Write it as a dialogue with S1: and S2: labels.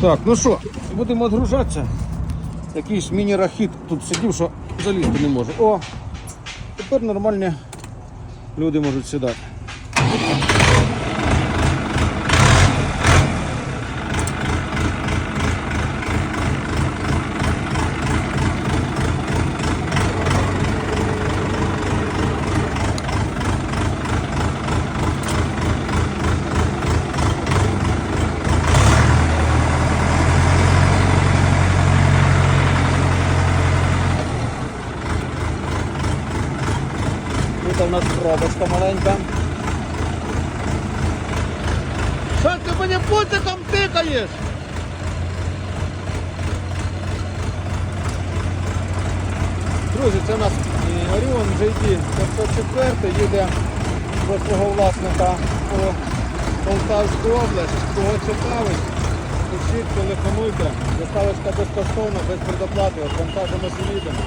S1: Так, ну що, будемо відгружатися. Якийсь міні-рахіт тут сидів, що залізти не може. О, тепер нормальні люди можуть сідати. Тут у нас пробочка маленька. Що ти мені путиком тикаєш? Друзі, це у нас е, Orion JD 504 їде до свого власника по Полтавську область. Кого цікавить, пишіть, телефонуйте. Доставочка безкоштовна, без предоплати. Вантажимо їдемо.